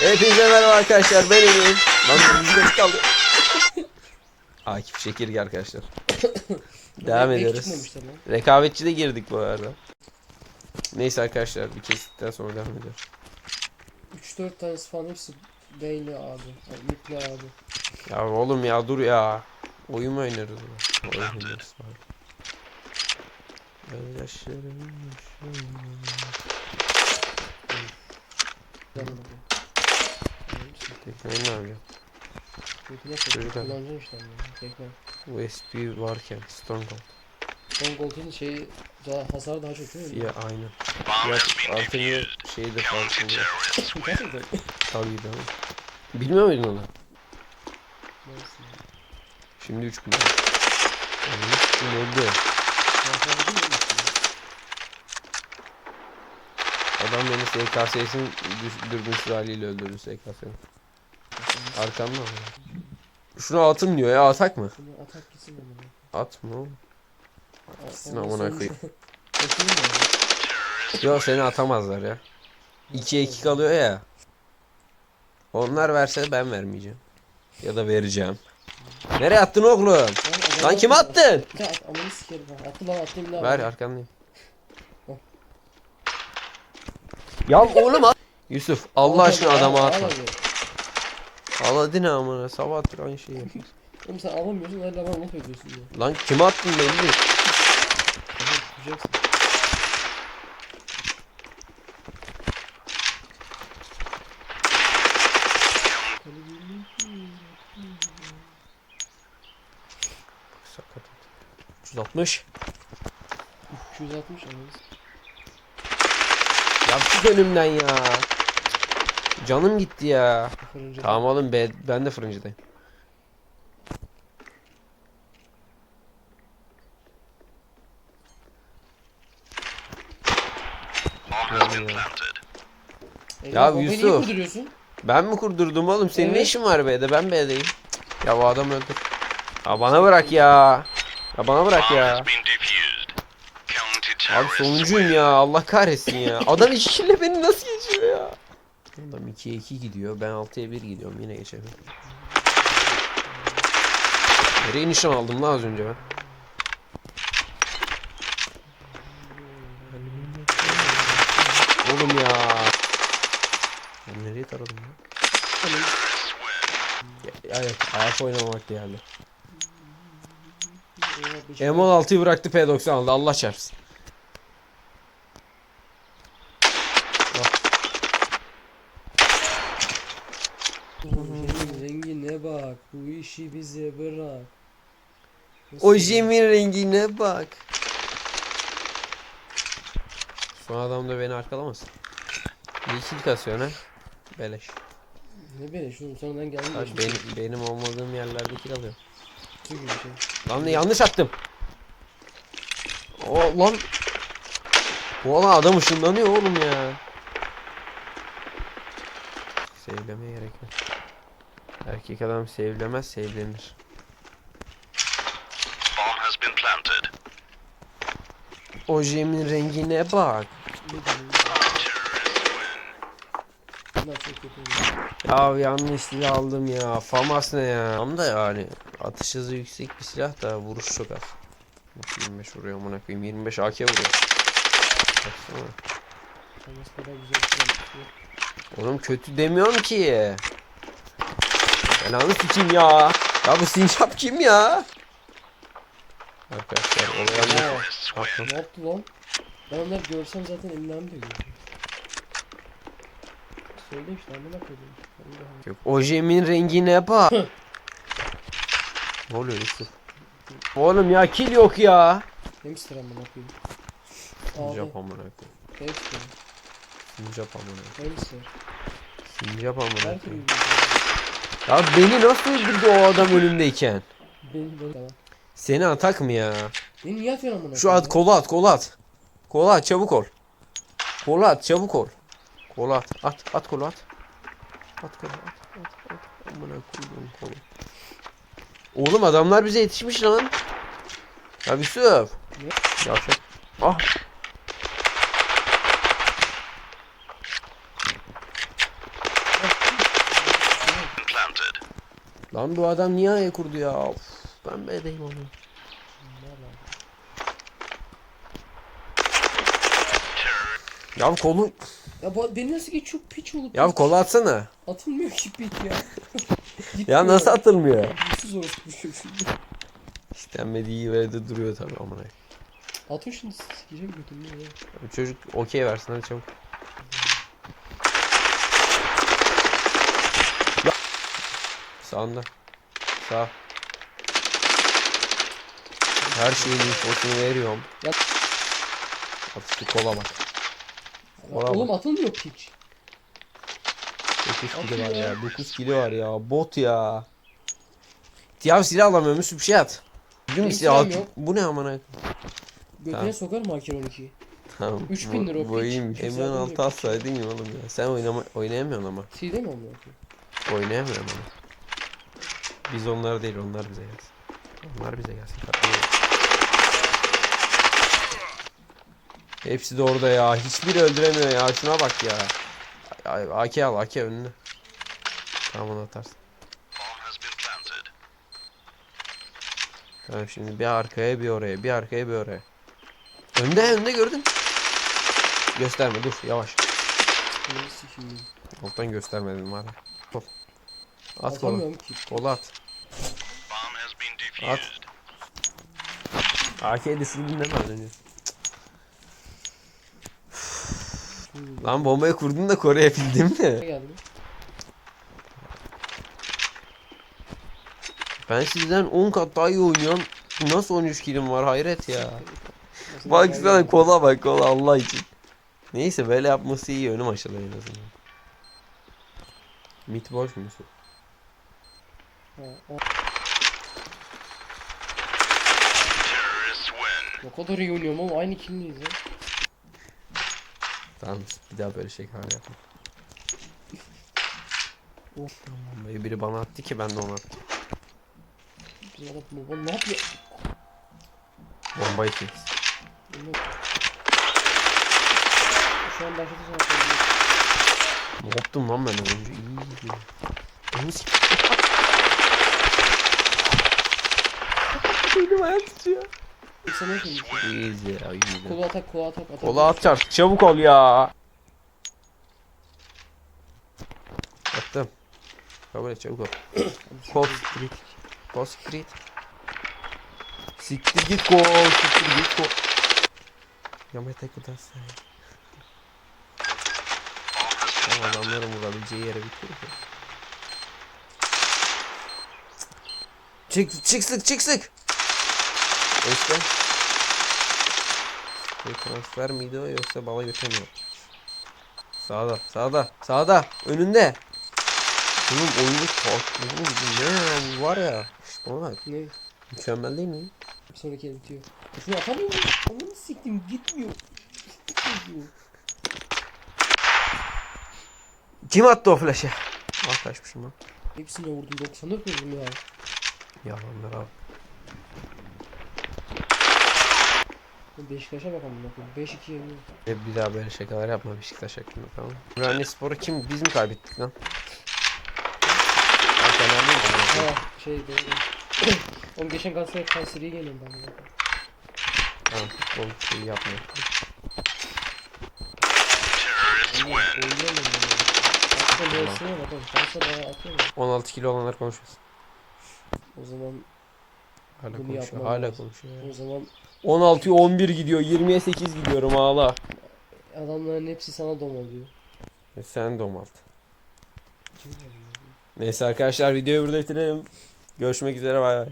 Hepinize merhaba arkadaşlar ben Emin. Lan bir kaldı. Akif Çekirge arkadaşlar. Devam Belki ediyoruz. lan. Rekabetçi de girdik bu arada. Neyse arkadaşlar bir kesitten sonra devam ediyoruz. 3-4 tanesi falan hepsi Beyli abi. Yani Mutlu abi. Ya oğlum ya dur ya. Oyun mu oynarız? ya? Oyun oynarız bari. Gözyaşlarım Canım Tekneyi ne yapıyor? Abi. kullanacaksın işte yani. Tekne. USB varken Stone Cold. Son Gold'un şeyi daha, hasar daha çok değil mi? Ya aynen. Fiyat Artemio şeyi de farklı. Gerçekten. Tabii canım. Bilmiyor muydun onu? Neyse. Şimdi 3 bin lira. Yani 3 bin öldü. Hasar değil mi? Adam beni SKS'sin dürbünsüz haliyle öldürdü SKS'nin. Arkamda mı? Şunu atım diyor ya atak mı? Atak gitsin amına. At mı oğlum? Gitsin amına sonra- koyayım. Bakayım mı? Yo seni atamazlar ya. 2'ye 2 kalıyor ya. Onlar verse ben vermeyeceğim. Ya da vereceğim. Nereye attın oğlum? Lan, Lan adamlar- kim attın? Amanı sikerim ha. Attı lan attı bir daha. Ver arkandayım. Ya oğlum at. Yusuf Allah Al aşkına al, atma. Al hadi. Al hadi ne amına sabahtır aynı şeyi yapıyorsun. Oğlum sen alamıyorsun hala bana laf ediyorsun ya. Lan kime attın belli değil. Tamam tutacaksın. Sakat. 360. 260 anladın. Ya çık önümden ya. Canım gitti ya. Fırıncı. Tamam oğlum be, ben de fırıncıdayım. Eyvah, Ya niye Yusuf. kurduruyorsun? Ben mi kurdurdum oğlum? Senin ne Evet. işin var B'de? Ben B'deyim. Ya bu adam öldür. Ya bana bırak ya. Ya bana bırak ya. Abi sonuncuyum ya. Allah kahretsin ya. Adam iki kille beni nasıl geçiyor ya? Adam 2'ye 2 gidiyor. Ben 6'ya 1 gidiyorum. Yine geçemiyorum. Nereye nişan aldım lan az önce ben? Oğlum ya. Ben nereye taradım ya? Evet, ayak. Eyvah, beş- M16'yı bıraktı P90 aldı. Allah çarpsın. Ojemin rengine bak. Bu işi bize bırak. Nasıl O ya? jemin rengine bak. Son adam da beni arkalamasın. Kill kasıyor ne? Beleş. Ne beni şunun sonradan geldim. Abi benim, benim olmadığım yerlerde kill alıyor. İyi bir şey. Lan yanlış attım. O lan. Bu adam ışınlanıyor oğlum ya. Sevlemeye gerek yok. Erkek adam sevlemez, sevlenir. Bomb has been planted. Ojemin rengine bak. Ya yanlış silah aldım ya. Famas ne ya? Tam da yani atış hızı yüksek bir silah da vuruş çok az. Bak 25 vuruyor amına koyayım. 25 AK vuruyor. Baksana. Olmaz kadar güzel yok. Oğlum kötü demiyorum ki. Belanı sikeyim ya. Ya bu sincap kim ya? Arkadaşlar olay Aa, Haklı. Ne yaptı lan? Ben onları görsem zaten elimden de görürüm. Söyle işte amına koyayım. Yok. Ojemin rengine bak. ne oluyor Yusuf? Oğlum ya kill yok ya. Hamster amına koyayım. Sincap amına koyayım. Hamster. Sincap amına. Hamster. Sincap amına koyayım. Ya beni nasıl öldürdü o adam önümdeyken? Benim tamam. Seni atak mı ya? Beni niye atıyorsun amına Şu at kolu at kolu at. Kolu at çabuk ol. Kolu at çabuk ol. Kolu at. At at kolu at. At kolu at. At at. Amına koyduğum kolu. Oğlum adamlar bize yetişmiş lan. Ya Yusuf. Ne? Yavşak. Ah. Lan bu adam niye aya kurdu ya? Of, ben B'deyim onu. Ya kolu, Ya bu, beni nasıl geçiyor piç olup ya kolu atsana. atılmıyor ki pit ya. Ya Gitmiyor. nasıl atılmıyor? Mutsuz orospu çocuğu. İstenmediği yerde duruyor tabii amına. Atın şunu sikeceğim götümü ya. Bu Çocuk okey versin hadi çabuk. Sağında. Sağ. Her şeyin infosunu veriyorum. Ya- Atıştı kola bak. Bravo. Oğlum atılmıyor piç. 9 kilo var ya. 9 kilo var ya. Bot ya. Ya silah alamıyorum. Üstü bir şey at. Bizim Benim silah yok. Bu ne amına? Götüne Tamam. sokarım AK-12'yi. Tamam. 3000 lira o Bu, iyiymiş. M16 almayacak. alsaydın ya oğlum ya. Sen oynama, oynayamıyorsun ama. Silde mi koyayım? Oynayamıyorum ama. Biz onlar değil, onlar bize gelsin. Onlar bize gelsin. Hepsi de orada ya. Hiçbiri öldüremiyor ya. Şuna bak ya. AK al, AK önüne. Tamam onu atarsın. Tamam şimdi bir arkaya bir oraya, bir arkaya bir oraya. Önde, önde gördün. Gösterme, dur yavaş. Alttan göstermedim var. Hop. At kolu. Kolu at. At. Düşürdün değil mi az önce? Lan bombayı kurdun da koruyabildin Ne mi? Ben sizden 10 kat daha iyi oynuyorum. Nasıl 13 kilim var hayret ya. Baksana geldi? kola bak kola Allah için. Neyse böyle yapması iyi önüm açılır en azından. Mit boş musun? Ha, o- Ne kadar iyi oynuyorum ama aynı kimliyiz ya. Tamam bir daha böyle şey yapma. Of. Bombayı biri bana attı ki ben de ona attım. Bizim adam baba ne yapıyor? Bombayı kes. Bunu- Şu an başladı zaten. Ne yaptım lan ben önce? İyi gidiyor. Onu sik. Benim ayağım tutuyor. İyice ya iyice. Kolu atak, kolu atak, atak. Kola at çarp. Çabuk ol ya. Attım. Kabul et çabuk ol. Kol siktir Kol siktir git. Siktir git kol. Siktir git kol. Yama tek udansın. Tamam adamların vurabileceği yere bitti. Çık çık sık çık sık. İşte. Bir transfer miydi o yoksa bala götürmüyor. Sağda, sağda, sağda, önünde. Bunun oyunu bu ne var ya. İşte ona bak. Ne? Mükemmel değil mi? Bir sonraki el bitiyor. Şunu atamıyor muyum? Ananı siktim gitmiyor. Gitmiyor. Kim attı o flash'ı? Al kaçmışım lan. Hepsine vurdum 94 vurdum ya. Yalanlar abi. Beşiktaş'a bakalım bakayım. 5-2 yeniyor. Ve bir daha böyle şakalar yapma Beşiktaş hakkında tamam. Ümraniye Spor'u kim? Biz mi kaybettik lan? Ben Fenerliyim ben. Ha şey doğru. Oğlum geçen Galatasaray Kayseri'ye geliyorum ben. Tamam futbol şeyi yapmıyor. Oğlum, Oynayamıyorum ben. Aslında Galatasaray'a bakalım. Galatasaray bayağı atıyor mu? 16 kilo olanlar konuşmasın. O zaman Hala Bunu konuşuyor. Hala lazım. konuşuyor. o zaman 16'ya 11 gidiyor. 20'ye 8 gidiyorum ağla. adamların hepsi sana dom oluyor. E sen domalt. Kim? Neyse arkadaşlar videoyu burada bitirelim. Görüşmek üzere bay bay.